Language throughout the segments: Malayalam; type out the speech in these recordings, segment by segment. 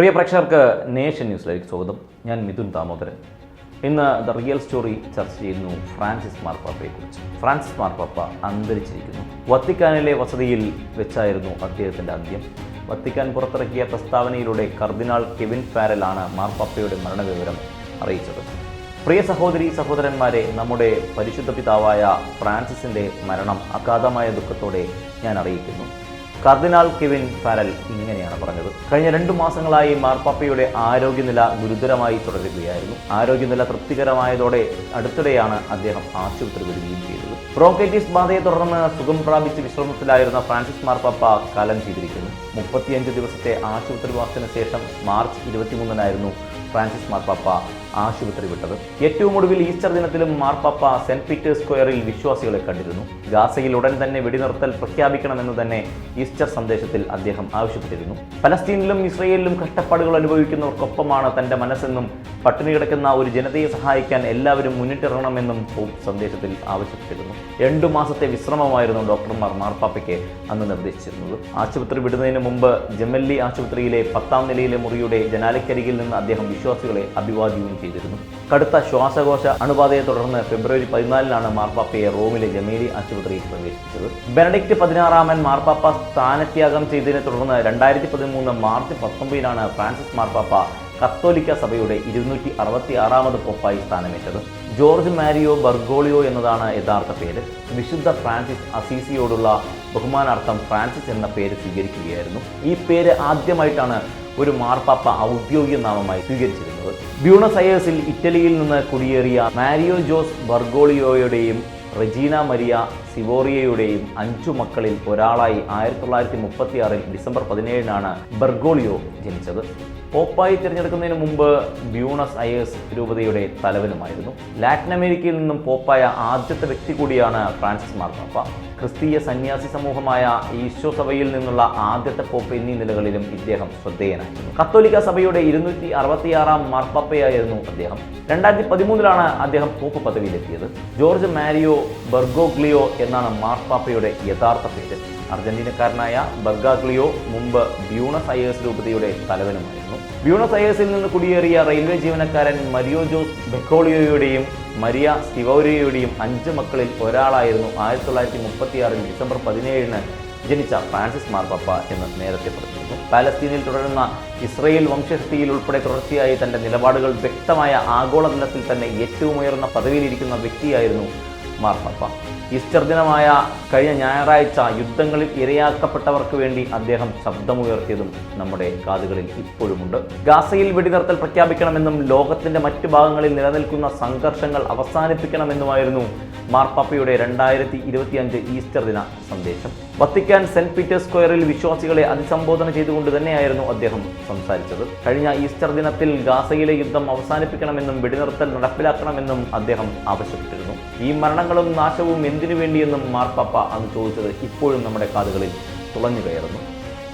പ്രിയ പ്രേക്ഷകർക്ക് നേഷൻ ന്യൂസിലേക്ക് സ്വാഗതം. ഞാൻ മിഥുൻ ദാമോദരൻ. ഇന്ന് ദ റിയൽ സ്റ്റോറി ചർച്ച ചെയ്യുന്നു ഫ്രാൻസിസ് മാർപ്പാപ്പയെക്കുറിച്ച്. ഫ്രാൻസിസ് മാർപ്പാപ്പ അന്തരിച്ചിരിക്കുന്നു. വത്തിക്കാനിലെ വസതിയിൽ വെച്ചായിരുന്നു അദ്ദേഹത്തിന്റെ അന്ത്യം. വത്തിക്കാൻ പുറത്തിറക്കിയ പ്രസ്താവനയിലൂടെ കർദിനാൾ കെവിൻ ഫാരലാണ് മാർപ്പാപ്പയുടെ മരണവിവരം അറിയിച്ചത്. പ്രിയ സഹോദരി സഹോദരന്മാരെ നമ്മുടെ പരിശുദ്ധ പിതാവായ ഫ്രാൻസിസിന്റെ മരണം അഗാധമായ ദുഃഖത്തോടെ ഞാൻ അറിയിക്കുന്നു. കർദിനാൾ കെവിൻ ഫാരൽ ഇങ്ങനെയാണ് പറഞ്ഞത്. കഴിഞ്ഞ രണ്ടു മാസങ്ങളായി മാർപ്പാപ്പയുടെ ആരോഗ്യനില ഗുരുതരമായി തുടരുകയായിരുന്നു. ആരോഗ്യനില തൃപ്തികരമായതോടെ അടുത്തിടെയാണ് അദ്ദേഹം ആശുപത്രി വിടുകയും ചെയ്തത്. ബ്രോങ്കൈറ്റിസ് ബാധയെ തുടർന്ന് സുഖം പ്രാപിച്ച് വിശ്രമത്തിലായിരുന്ന ഫ്രാൻസിസ് മാർപ്പാപ്പ കാലം ചെയ്തിരിക്കുന്നു. മുപ്പത്തിയഞ്ച് ദിവസത്തെ ആശുപത്രിവാസത്തിന് ശേഷം മാർച്ച് ഇരുപത്തിമൂന്നിനായിരുന്നു ഫ്രാൻസിസ് മാർപ്പാപ്പ ആശുപത്രി വിട്ടത്. ഏറ്റവും ഒടുവിൽ ഈസ്റ്റർ ദിനത്തിലും മാർപ്പാപ്പ സെന്റ് പീറ്റേഴ്സ് സ്ക്വയറിൽ വിശ്വാസികളെ കണ്ടിരുന്നു. ഗാസയിൽ ഉടൻ തന്നെ വെടിനിർത്തൽ പ്രഖ്യാപിക്കണമെന്ന് തന്നെ ഈസ്റ്റർ സന്ദേശത്തിൽ അദ്ദേഹം ആവശ്യപ്പെട്ടിരുന്നു. പലസ്തീനിലും ഇസ്രയേലിലും കഷ്ടപ്പാടുകൾ അനുഭവിക്കുന്നവർക്കൊപ്പമാണ് തന്റെ മനസ്സെന്നും പട്ടിണി കിടക്കുന്ന ഒരു ജനതയെ സഹായിക്കാൻ എല്ലാവരും മുന്നിട്ടിറങ്ങണമെന്നും പോപ്പ് സന്ദേശത്തിൽ ആവശ്യപ്പെട്ടിരുന്നു. രണ്ടു മാസത്തെ വിശ്രമമായിരുന്നു ഡോക്ടർമാർ മാർപ്പാപ്പയ്ക്ക് അന്ന് നിർദ്ദേശിച്ചിരുന്നത്. ആശുപത്രി വിടുന്നതിന് മുമ്പ് ജമല്ലി ആശുപത്രിയിലെ പത്താം നിലയിലെ മുറിയുടെ ജനാലക്കരികിൽ നിന്ന് അദ്ദേഹം വിശ്വാസികളെ അഭിവാദ്യവും ചെയ്തിരുന്നു. കടുത്ത ശ്വാസകോശ അണുബാധയെ തുടർന്ന് ഫെബ്രുവരി പതിനാലിനാണ് മാർപ്പാപ്പയെ റോമിലെ ജമേലി ആശുപത്രിയിൽ പ്രവേശിപ്പിച്ചത്. ബെനഡിക്ട് പതിനാറാമൻ മാർപ്പാപ്പ സ്ഥാനത്യാഗം ചെയ്തതിനെ തുടർന്ന് രണ്ടായിരത്തി പതിമൂന്ന് മാർച്ച് പത്തൊമ്പതിനാണ് ഫ്രാൻസിസ് മാർപ്പാപ്പ കത്തോലിക്ക സഭയുടെ ഇരുന്നൂറ്റി അറുപത്തി ആറാമത് പൊപ്പായി സ്ഥാനമേറ്റത്. ജോർജ് മാരിയോ ബർഗോളിയോ എന്നതാണ് യഥാർത്ഥ പേര്. വിശുദ്ധ ഫ്രാൻസിസ് അസീസിയോടുള്ള ബഹുമാനാർത്ഥം ഫ്രാൻസിസ് എന്ന പേര് സ്വീകരിക്കുകയായിരുന്നു. ഈ പേര് ആദ്യമായിട്ടാണ് ഒരു മാർപ്പാപ്പ ഔദ്യോഗിക നാമമായി സ്വീകരിച്ചിരുന്നത്. ബ്യൂണസ് അയേഴ്സിൽ ഇറ്റലിയിൽ നിന്ന് കുടിയേറിയ മാരിയോ ജോസ് ബർഗോളിയോയുടെയും റെജീന മരിയ സിവോറിയയുടെയും അഞ്ചു മക്കളിൽ ഒരാളായി ആയിരത്തി തൊള്ളായിരത്തി മുപ്പത്തിയാറിൽ ഡിസംബർ പതിനേഴിനാണ് ബർഗോളിയോ ജനിച്ചത്. പോപ്പായി തിരഞ്ഞെടുക്കുന്നതിന് മുമ്പ് ബ്യൂണസ് അയേഴ്സ് രൂപതയുടെ തലവനുമായിരുന്നു. ലാറ്റിൻ അമേരിക്കയിൽ നിന്നും പോപ്പായ ആദ്യത്തെ വ്യക്തി കൂടിയാണ് ഫ്രാൻസിസ് മാർപ്പാപ്പ. ക്രിസ്തീയ സന്യാസി സമൂഹമായ ഈശോ സഭയിൽ നിന്നുള്ള ആദ്യത്തെ പോപ്പ് എന്നീ നിലകളിലും ഇദ്ദേഹം ശ്രദ്ധേയനായിരുന്നു. കത്തോലിക്ക സഭയുടെ ഇരുന്നൂറ്റി അറുപത്തിയാറാം മാർപ്പാപ്പയായിരുന്നു അദ്ദേഹം. രണ്ടായിരത്തി പതിമൂന്നിലാണ് അദ്ദേഹം പോപ്പ് പദവിയിലെത്തിയത്. ജോർജ് മാരിയോ ബർഗോഗ്ലിയോ എന്നാണ് മാർപ്പാപ്പയുടെ യഥാർത്ഥ പേര്. അർജന്റീനക്കാരനായ ബർഗാഗ്ലിയോ മുമ്പ് ബ്യൂണസ് അയേഴ്സ് രൂപതയുടെ തലവനുമായിരുന്നു. ബ്യൂണസ് അയേഴ്സിൽ നിന്ന് കുടിയേറിയ റെയിൽവേ ജീവനക്കാരൻ മരിയോ ജോസ് ബെക്കോളിയോയുടെയും മരിയ സ്റ്റിവോരിയോയുടെയും അഞ്ച് മക്കളിൽ ഒരാളായിരുന്നു ആയിരത്തി തൊള്ളായിരത്തി മുപ്പത്തിയാറിൽ ഡിസംബർ പതിനേഴിന് ജനിച്ച ഫ്രാൻസിസ് മാർപ്പാപ്പ എന്ന് നേരത്തെ പറഞ്ഞിരുന്നു. പാലസ്തീനിൽ തുടരുന്ന ഇസ്രയേൽ വംശശക്തിയിൽ ഉൾപ്പെടെ തുടർച്ചയായി തന്റെ നിലപാടുകൾ വ്യക്തമായ ആഗോളതലത്തിൽ തന്നെ ഏറ്റവും ഉയർന്ന പദവിയിലിരിക്കുന്ന വ്യക്തിയായിരുന്നു മാർപ്പാപ്പ ഈസ്റ്റർ ദിനമായ കഴിഞ്ഞ ഞായറാഴ്ച യുദ്ധങ്ങളിൽ ഇരയാക്കപ്പെട്ടവർക്ക് വേണ്ടി അദ്ദേഹം ശബ്ദമുയർത്തിയതും നമ്മുടെ കാതുകളിൽ ഇപ്പോഴുമുണ്ട്. ഗാസയിൽ വെടിനിർത്തൽ പ്രഖ്യാപിക്കണമെന്നും ലോകത്തിന്റെ മറ്റു ഭാഗങ്ങളിൽ നിലനിൽക്കുന്ന സംഘർഷങ്ങൾ അവസാനിപ്പിക്കണമെന്നുമായിരുന്നു മാർപ്പാപ്പയുടെ രണ്ടായിരത്തി ഇരുപത്തിയഞ്ച് ഈസ്റ്റർ ദിന സന്ദേശം. വത്തിക്കാൻ സെന്റ് പീറ്റേഴ്സ് സ്ക്വയറിൽ വിശ്വാസികളെ അഭിസംബോധന ചെയ്തുകൊണ്ട് തന്നെയായിരുന്നു അദ്ദേഹം സംസാരിച്ചത്. കഴിഞ്ഞ ഈസ്റ്റർ ദിനത്തിൽ ഗാസയിലെ യുദ്ധം അവസാനിപ്പിക്കണമെന്നും വെടിനിർത്തൽ നടപ്പിലാക്കണമെന്നും അദ്ദേഹം ആവശ്യപ്പെട്ടിരുന്നു. ഈ മരണങ്ങളും നാശവും എന്തിനു വേണ്ടിയെന്നും മാർപ്പാപ്പ അന്ന് ചോദിച്ചത് ഇപ്പോഴും നമ്മുടെ കാതുകളിൽ തുളഞ്ഞു കയറുന്നു.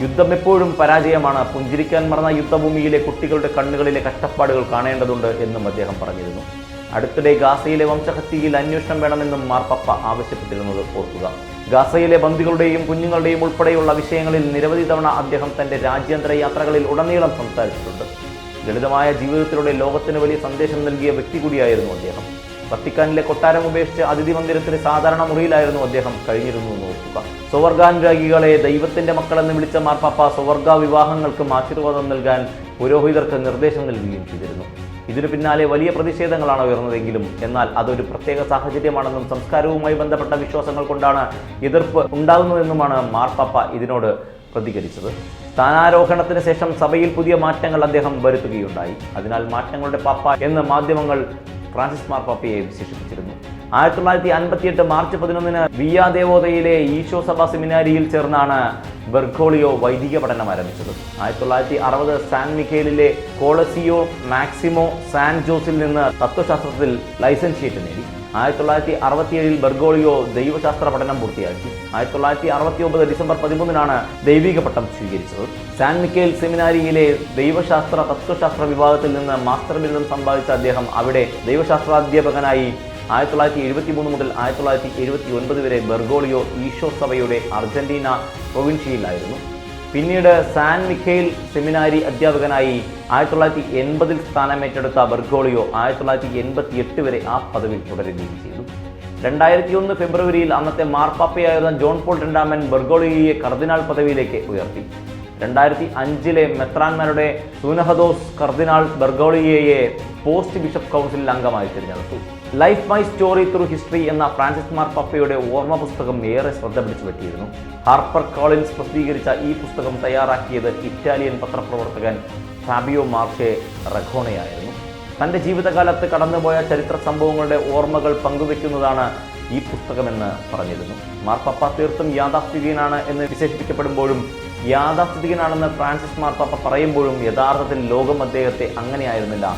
യുദ്ധം എപ്പോഴും പരാജയമാണ്. പുഞ്ചിരിക്കാൻ മറന്ന യുദ്ധഭൂമിയിലെ കുട്ടികളുടെ കണ്ണുകളിലെ കഷ്ടപ്പാടുകൾ കാണേണ്ടതുണ്ട് എന്നും അദ്ദേഹം പറഞ്ഞിരുന്നു. അടുത്തിടെ ഗാസയിലെ വംശഹത്യയിൽ അന്വേഷണം വേണമെന്നും മാർപ്പാപ്പ ആവശ്യപ്പെട്ടിരുന്നത് ഓർക്കുക. ഗാസയിലെ ബന്ദികളുടെയും കുഞ്ഞുങ്ങളുടെയും ഉൾപ്പെടെയുള്ള വിഷയങ്ങളിൽ നിരവധി തവണ അദ്ദേഹം തന്റെ രാജ്യാന്തര യാത്രകളിൽ ഉടനീളം സംസാരിച്ചിട്ടുണ്ട്. ലളിതമായ ജീവിതത്തിലൂടെ ലോകത്തിന് വലിയ സന്ദേശം നൽകിയ വ്യക്തി കൂടിയായിരുന്നു അദ്ദേഹം. വത്തിക്കാനിലെ കൊട്ടാരം ഉപേക്ഷിച്ച് അതിഥി മന്ദിരത്തിലെ സാധാരണ മുറിയിലായിരുന്നു അദ്ദേഹം കഴിഞ്ഞിരുന്നു നോക്കുക സുവർഗാനുരാഗികളെ ദൈവത്തിന്റെ മക്കളെന്ന് വിളിച്ച മാർപ്പാപ്പ സ്വവർഗ വിവാഹങ്ങൾക്കും ആശീർവാദം നൽകാൻ പുരോഹിതർക്ക് നിർദ്ദേശം നൽകുകയും ചെയ്തിരുന്നു. ഇതിനു പിന്നാലെ വലിയ പ്രതിഷേധങ്ങളാണ് ഉയർന്നതെങ്കിലും എന്നാൽ അതൊരു പ്രത്യേക സാഹചര്യമാണെന്നും സംസ്കാരവുമായി ബന്ധപ്പെട്ട വിശ്വാസങ്ങൾ കൊണ്ടാണ് എതിർപ്പ് ഉണ്ടാകുന്നതെന്നുമാണ് മാർപ്പാപ്പ ഇതിനോട് പ്രതികരിച്ചത്. സ്ഥാനാരോഹണത്തിന് ശേഷം സഭയിൽ പുതിയ മാറ്റങ്ങൾ അദ്ദേഹം വരുത്തുകയുണ്ടായി. അതിനാൽ മാറ്റങ്ങളുടെ പാപ്പ എന്ന് മാധ്യമങ്ങൾ ഫ്രാൻസിസ് മാർപ്പാപ്പയെ വിശേഷിപ്പിച്ചിരുന്നു. ആയിരത്തി തൊള്ളായിരത്തി അൻപത്തിയെട്ട് മാർച്ച് പതിനൊന്നിന് വിയ ദേവോദയിലെ ഈശോ സഭ സെമിനാരിയിൽ ചേർന്നാണ് ബെർഗോളിയോ വൈദിക പഠനം ആരംഭിച്ചത്. ആയിരത്തി തൊള്ളായിരത്തി അറുപത് സാൻ മിഖേലിലെ കോളസിയോ മാക്സിമോ സാൻ ജോസിൽ നിന്ന് തത്വശാസ്ത്രത്തിൽ ലൈസൻഷിയേറ്റ് നേടി. ആയിരത്തി തൊള്ളായിരത്തി അറുപത്തിയേഴിൽ ബെർഗോളിയോ ദൈവശാസ്ത്ര പഠനം പൂർത്തിയാക്കി. ആയിരത്തി തൊള്ളായിരത്തി അറുപത്തി ഒമ്പത് ഡിസംബർ പതിമൂന്നിനാണ് ദൈവിക പട്ടം സ്വീകരിച്ചത്. സാൻ മിക്കേൽ സെമിനാരിയിലെ ദൈവശാസ്ത്ര തത്വശാസ്ത്ര വിഭാഗത്തിൽ നിന്ന് മാസ്റ്റർ ബിരുദം സമ്പാദിച്ച അദ്ദേഹം അവിടെ ദൈവശാസ്ത്രാധ്യാപകനായി ആയിരത്തി തൊള്ളായിരത്തി എഴുപത്തി മൂന്ന് മുതൽ ആയിരത്തി തൊള്ളായിരത്തി എഴുപത്തി ഒൻപത് വരെ ബെർഗോളിയോ ഈശോ സഭയുടെ അർജന്റീന പ്രൊവിൻഷ്യയിലായിരുന്നു. പിന്നീട് സാൻ മിഖേൽ സെമിനാരി അധ്യാപകനായി ആയിരത്തി തൊള്ളായിരത്തി എൺപതിൽ സ്ഥാനമേറ്റെടുത്ത ബർഗോളിയോ ആയിരത്തി തൊള്ളായിരത്തി എൺപത്തി എട്ട് വരെ ആ പദവിയിൽ തുടരുകയും ചെയ്തു. രണ്ടായിരത്തി ഒന്ന് ഫെബ്രുവരിയിൽ അന്നത്തെ മാർപ്പാപ്പയായിരുന്ന ജോൺ പോൾ രണ്ടാമൻ ബർഗോളിയെ കർദിനാൾ പദവിയിലേക്ക് ഉയർത്തി. രണ്ടായിരത്തി അഞ്ചിലെ മെത്രാൻമാരുടെ സൂനഹദോസ് കർദിനാൾ ബർഗോളിയയെ പോസ്റ്റ് ബിഷപ്പ് കൗൺസിലിൽ അംഗമായി തിരഞ്ഞെടുത്തു. Life my story through history എന്ന ഫ്രാൻസിസ് മാർ പപ്പയുടെ ഓർമ്മ പുസ്തകം ഏറെ ശ്രദ്ധ പിടിച്ചു പറ്റിയിരുന്നു. ഹാർപ്പർ കോളിൻസ് പ്രസിദ്ധീകരിച്ച ഈ പുസ്തകം തയ്യാറാക്കിയത് ഇറ്റാലിയൻ പത്രപ്രവർത്തകൻ ഫാബിയോ മാർഷെ റഖോണയായിരുന്നു തന്റെ ജീവിതകാലത്ത് കടന്നുപോയ ചരിത്ര സംഭവങ്ങളുടെ ഓർമ്മകൾ പങ്കുവെക്കുന്നതാണ് ഈ പുസ്തകമെന്ന് പറഞ്ഞിരുന്നു. മാർപ്പാപ്പ തീർത്തും യാഥാസ്ഥിതികനാണ് എന്ന് വിശേഷിപ്പിക്കപ്പെടുമ്പോഴും യാഥാസ്ഥിതികനാണെന്ന് ഫ്രാൻസിസ് മാർപ്പാപ്പ പറയുമ്പോഴും യഥാർത്ഥത്തിൽ ലോകം അദ്ദേഹത്തെ അങ്ങനെയായിരുന്നില്ല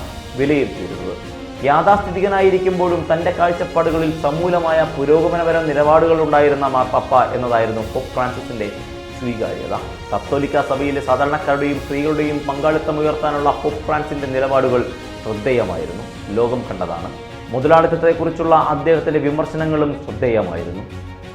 വിലയിരുത്തിയിരുന്നത്. യാഥാസ്ഥിതികനായിരിക്കുമ്പോഴും തന്റെ കാഴ്ചപ്പാടുകളിൽ സമൂലമായ പുരോഗമനപരം നിലപാടുകൾ ഉണ്ടായിരുന്ന മാർപ്പാപ്പ എന്നതായിരുന്നു പോപ്പ് ഫ്രാൻസിസിന്റെ സ്വീകാര്യത. കത്തോലിക്ക സഭയിലെ സാധാരണക്കാരുടെയും സ്ത്രീകളുടെയും പങ്കാളിത്തം ഉയർത്താനുള്ള പോപ്പ് ഫ്രാൻസിന്റെ നിലപാടുകൾ ശ്രദ്ധേയമായിരുന്നു. ലോകം കണ്ടതാണ്. മുതലാളിത്തത്തെക്കുറിച്ചുള്ള അദ്ദേഹത്തിന്റെ വിമർശനങ്ങളും ശ്രദ്ധേയമായിരുന്നു.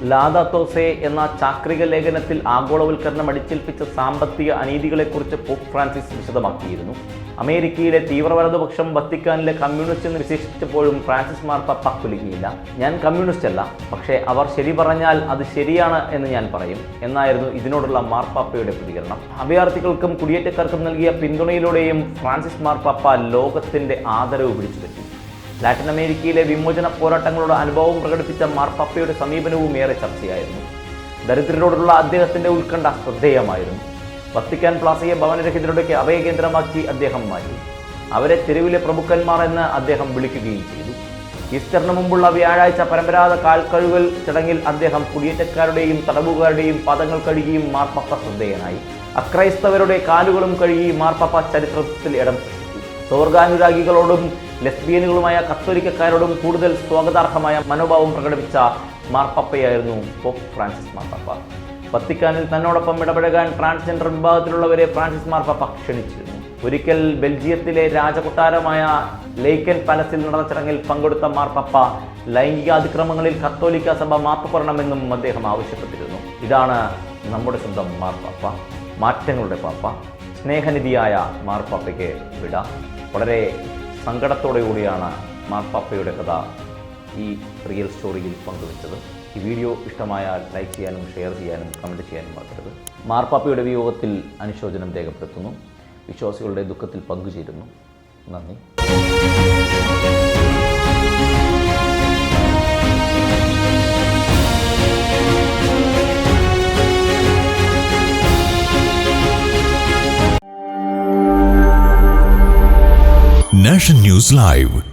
ലാദാത്തോസെ എന്ന ചാക്രിക ലേഖനത്തിൽ ആഗോളവൽക്കരണം അടിച്ചേൽപ്പിച്ച സാമ്പത്തിക അനീതികളെക്കുറിച്ച് പോപ്പ് ഫ്രാൻസിസ് വിശദമാക്കിയിരുന്നു. അമേരിക്കയിലെ തീവ്രവലതുപക്ഷം വത്തിക്കാനിലെ കമ്മ്യൂണിസ്റ്റ് എന്ന് വിശേഷിച്ചപ്പോഴും ഫ്രാൻസിസ് മാർപ്പാപ്പ കുലുങ്ങിയില്ല ഞാൻ കമ്മ്യൂണിസ്റ്റ് അല്ല പക്ഷേ അവർ ശരി പറഞ്ഞാൽ അത് ശരിയാണ് എന്ന് ഞാൻ പറയും. എന്നായിരുന്നു ഇതിനോടുള്ള മാർപ്പാപ്പയുടെ പ്രതികരണം. അഭയാർത്ഥികൾക്കും കുടിയേറ്റക്കാർക്കും നൽകിയ പിന്തുണയിലൂടെയും ഫ്രാൻസിസ് മാർപ്പാപ്പ ലോകത്തിന്റെ ആദരവ് പിടിച്ചുപറ്റി. ലാറ്റിൻ അമേരിക്കയിലെ വിമോചന പോരാട്ടങ്ങളുടെ അനുഭവം പ്രകടിപ്പിച്ച മാർപ്പാപ്പയുടെ സമീപനവും ഏറെ ചർച്ചയായിരുന്നു. ദരിദ്രരോടുള്ള അദ്ദേഹത്തിന്റെ ഉത്കണ്ഠ ശ്രദ്ധേയമായിരുന്നു. വത്തിക്കാൻ പ്ലാസയെ ഭവനരഹിതരുടെക്ക് അഭയകേന്ദ്രമാക്കി അദ്ദേഹം മാറ്റി. അവരെ തെരുവിലെ പ്രമുഖന്മാർ എന്ന് അദ്ദേഹം വിളിക്കുകയും ചെയ്തു. ഈസ്റ്ററിന് മുമ്പുള്ള വ്യാഴാഴ്ച പരമ്പരാഗത കാൽക്കഴുകൽ ചടങ്ങിൽ അദ്ദേഹം കുടിയേറ്റക്കാരുടെയും തടവുകാരുടെയും പദങ്ങൾ കഴുകിയും മാർപ്പാപ്പ ശ്രദ്ധേയനായി. അക്രൈസ്തവരുടെ കാലുകളും കഴുകി മാർപ്പാപ്പ ചരിത്രത്തിൽ ഇടം സൃഷ്ടിച്ചു സ്വർഗാനുരാഗികളോടും ലെസ്ബിയനുകളുമായ കത്തോലിക്കക്കാരോടും കൂടുതൽ സ്വാഗതാർഹമായ മനോഭാവം പ്രകടിപ്പിച്ച മാർപ്പാപ്പയായിരുന്നു പോപ്പ് ഫ്രാൻസിസ് മാർപ്പാപ്പ. വത്തിക്കാനിൽ തന്നോടൊപ്പം ഇടപഴകാൻ ട്രാൻസ്ജെൻഡർ വിഭാഗത്തിലുള്ളവരെ ഫ്രാൻസിസ് മാർപ്പാപ്പ ക്ഷണിച്ചിരുന്നു ഒരിക്കൽ ബെൽജിയത്തിലെ രാജകൊട്ടാരമായ ലേക്കൻ പാലസിൽ നടന്ന ചടങ്ങിൽ പങ്കെടുത്ത മാർപ്പാപ്പ ലൈംഗിക അതിക്രമങ്ങളിൽ കത്തോലിക്ക സഭ മാപ്പ് പറയണമെന്നും അദ്ദേഹം ആവശ്യപ്പെട്ടിരുന്നു. ഇതാണ് നമ്മുടെ സ്വന്തം മാർപ്പാപ്പ മാറ്റങ്ങളുടെ പാപ്പ. സ്നേഹനിധിയായ മാർപ്പാപ്പയ്ക്ക് വിട. വളരെ സങ്കടത്തോടു കൂടിയാണ് മാർപ്പാപ്പയുടെ കഥ ഈ റിയൽ സ്റ്റോറിയിൽ പങ്കുവച്ചത്. ഈ വീഡിയോ ഇഷ്ടമായാൽ ലൈക്ക് ചെയ്യാനും ഷെയർ ചെയ്യാനും കമന്റ് ചെയ്യാനും മറക്കരുത്. മാർപ്പാപ്പയുടെ വിയോഗത്തിൽ അനുശോചനം രേഖപ്പെടുത്തുന്നു. വിശ്വാസികളുടെ ദുഃഖത്തിൽ പങ്കുചേരുന്നു. നന്ദി. Nation news live